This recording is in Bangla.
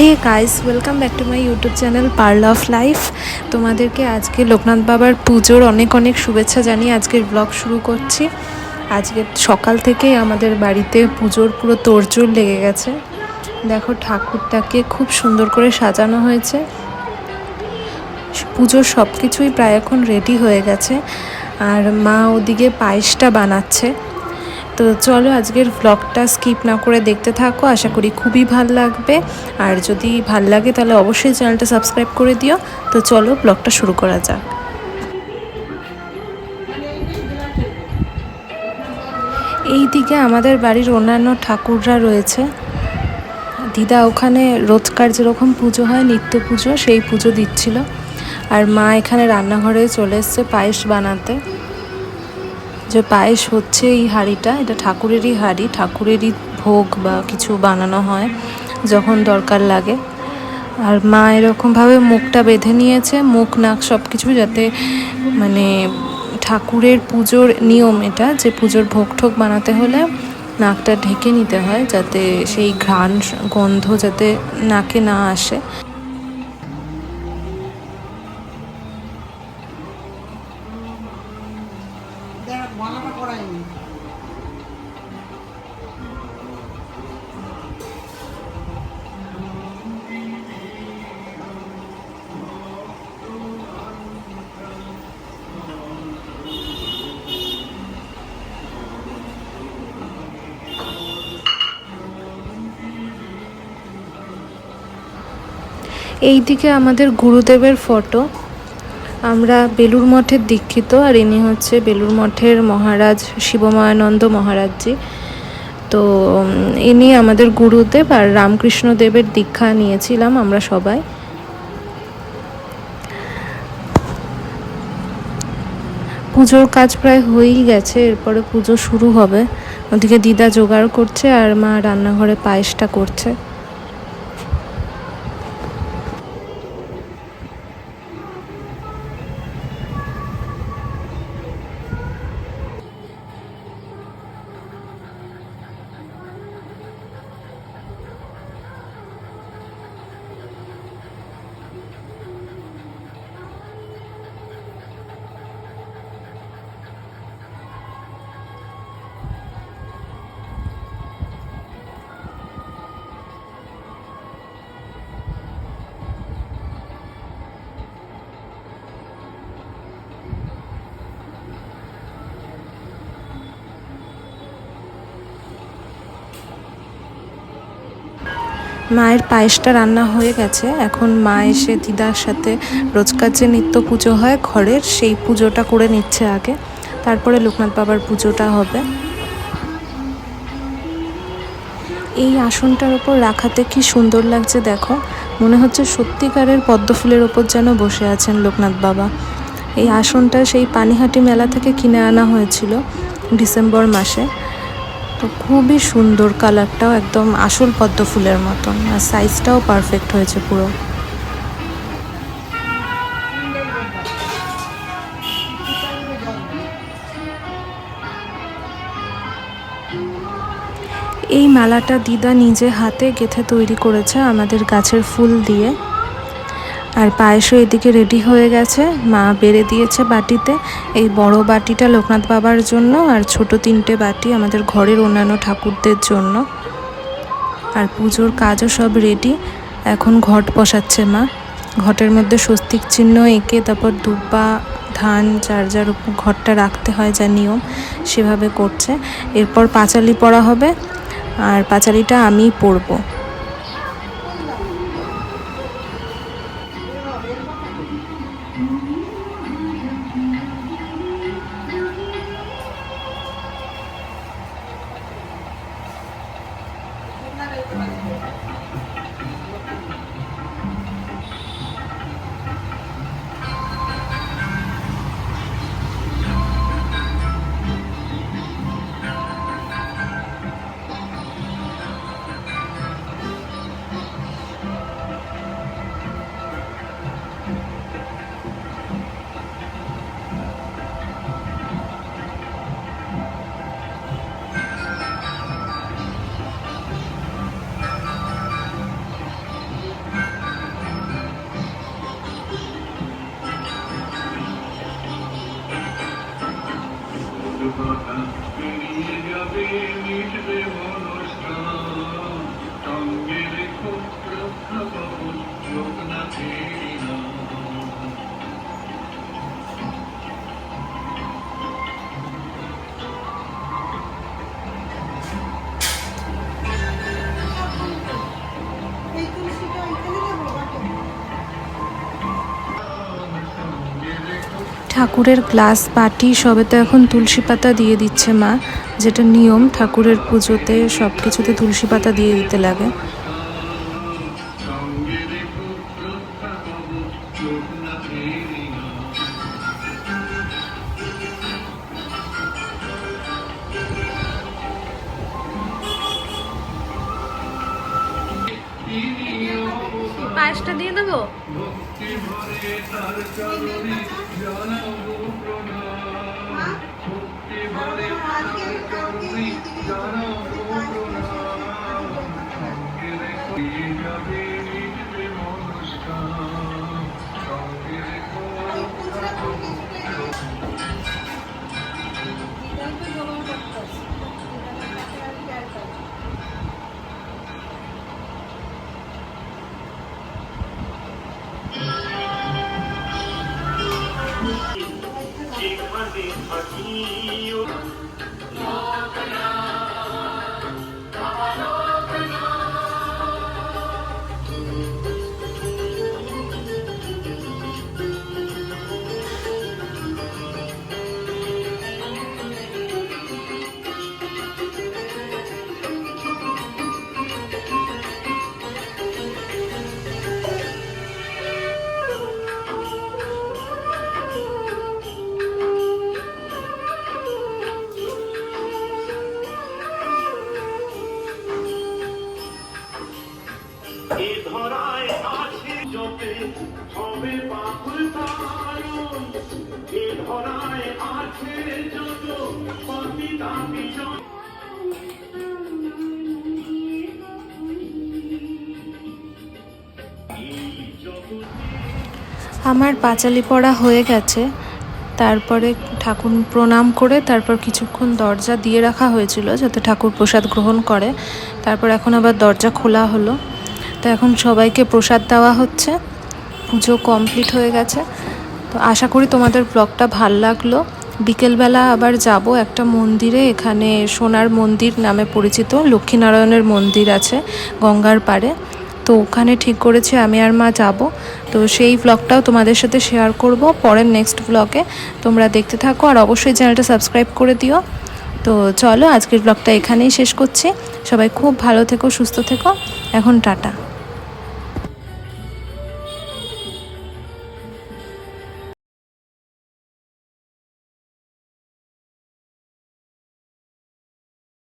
Hey guys welcome back to my YouTube channel pearl of life তোমাদেরকে আজকে লোকনাথ বাবার পুজোর অনেক অনেক শুভেচ্ছা জানিয়ে আজকের ব্লগ শুরু করছি। আজকে সকাল থেকেই আমাদের বাড়িতে পুজোর পুরো তোড়জোড় লেগে গেছে। দেখো ঠাকুরটাকে খুব সুন্দর করে সাজানো হয়েছে। পুজোর সব কিছুই প্রায় এখন রেডি হয়ে গেছে। আর মা ওদিকে পায়েসটা বানাচ্ছে। তো চলো আজকের ব্লগটা স্কিপ না করে দেখতে থাকো। আশা করি খুবই ভালো লাগবে। আর যদি ভালো লাগে তাহলে অবশ্যই চ্যানেলটা সাবস্ক্রাইব করে দিও। তো চলো ব্লগটা শুরু করা যাক। এই দিকে আমাদের বাড়ির অন্যান্য ঠাকুররা রয়েছে। দিদা ওখানে রোজকার যেরকম পুজো হয়, নিত্য পুজো, সেই পুজো দিচ্ছিল। আর মা এখানে রান্নাঘরে চলে এসছে পায়েস বানাতে। যে পায়েস হচ্ছে এই হাঁড়িটা, এটা ঠাকুরেরই হাঁড়ি, ঠাকুরেরই ভোগ বা কিছু বানানো হয় যখন দরকার লাগে। আর মা এরকমভাবে মুখটা বেঁধে নিয়েছে, মুখ, নাক সব কিছু যাতে মানে ঠাকুরের পুজোর নিয়ম এটা যে পুজোর ভোগ ঠোক বানাতে হলে নাকটা ঢেকে নিতে হয় যাতে সেই ঘ্রাণ, গন্ধ যাতে নাকে না আসে। এই দিকে আমাদের গুরুদেবের ফটো। আমরা বেলুর মঠের দীক্ষিত আর ইনি হচ্ছে বেলুর মঠের মহারাজ শিবময়ানন্দ মহারাজজি। তো ইনি আমাদের গুরুদেব আর রামকৃষ্ণ দেবের দীক্ষা নিয়েছিলাম আমরা সবাই। পুজোর কাজ প্রায় হয়েই গেছে, এরপরে পুজো শুরু হবে। ওদিকে দিদা জোগাড় করছে আর মা রান্নাঘরে পায়েসটা করছে। মায়ের পায়েসটা রান্না হয়ে গেছে। এখন মা এসে দিদার সাথে রোজকার যে নিত্য পুজো হয় ঘরের, সেই পুজোটা করে নিচ্ছে আগে। তারপরে লোকনাথ বাবার পুজোটা হবে। এই আসনটার ওপর রাখাতে কি সুন্দর লাগছে দেখো। মনে হচ্ছে সত্যিকারের পদ্ম ফুলের ওপর যেন বসে আছেন লোকনাথ বাবা। এই আসনটা সেই পানিহাটি মেলা থেকে কিনে আনা হয়েছিল ডিসেম্বর মাসে। তো খুবই সুন্দর কালারটাও একদম আসল পদ্ম ফুলের মতন। আর সাইজটাও পারফেক্ট হয়েছে পুরো। এই মালাটা দিদা নিজে হাতে গেথে তৈরি করেছে আমাদের গাছের ফুল দিয়ে। আর পায়েসও এদিকে রেডি হয়ে গেছে। মা বেড়ে দিয়েছে বাটিতে। এই বড় বাটিটা লোকনাথ বাবার জন্য আর ছোট তিনটে বাটি আমাদের ঘরের অন্যান্য ঠাকুরদের জন্য। আর পুজোর কাজও সব রেডি। এখন ঘট বসাচ্ছে মা। ঘটের মধ্যে স্বস্তিক চিহ্ন এঁকে তারপর দুব্বা, ধান, যার যার ঘরটা রাখতে হয় যা নিয়ম, সেভাবে করছে। এরপর পাঁচালি পড়া হবে। আর পাঁচালিটা আমিই পড়ব। কথা পেরিয়ে যাবে মিটবে মনস্কাম সঙ্গে রেখো কবচ চোখ না ফেরি না ঠাকুরের গ্লাস, বাটি সবে তো এখন তুলসী পাতা দিয়ে দিচ্ছে মা। যেটা নিয়ম, ঠাকুরের পুজোতে সব কিছুতে তুলসী পাতা দিয়ে দিতে লাগে। পায়েসটা দিয়ে দেবো? ভক্তি ভরে তার চরণে জানাব প্রণাম ভক্তি ভরে তার চরণে জানাব প্রণাম আমার পাঁচালি পড়া হয়ে গেছে। তারপরে ঠাকুর প্রণাম করে তারপর কিছুক্ষণ দরজা দিয়ে রাখা হয়েছিল যাতে ঠাকুর প্রসাদ গ্রহণ করে। তারপর এখন আবার দরজা খোলা হলো। তো এখন সবাইকে প্রসাদ দেওয়া হচ্ছে। পুজো কমপ্লিট হয়ে গেছে। তো আশা করি তোমাদের ব্লগটা ভালো লাগল। বিকেলবেলা আবার যাব একটা মন্দিরে, এখানে সোনার মন্দির নামে পরিচিত, লক্ষ্মীনারায়ণের মন্দির আছে গঙ্গার পাড়ে। তো ওখানে ঠিক করেছি আমি আর মা যাব। তো সেই ব্লগটাও তোমাদের সাথে শেয়ার করব পরের নেক্সট ব্লগে তোমরা দেখতে থাকো আর অবশ্যই চ্যানেলটা সাবস্ক্রাইব করে দিও। তো চলো আজকের ব্লগটা এখানেই শেষ করছি। সবাই খুব ভালো থেকো, সুস্থ থেকো। এখন টাটা।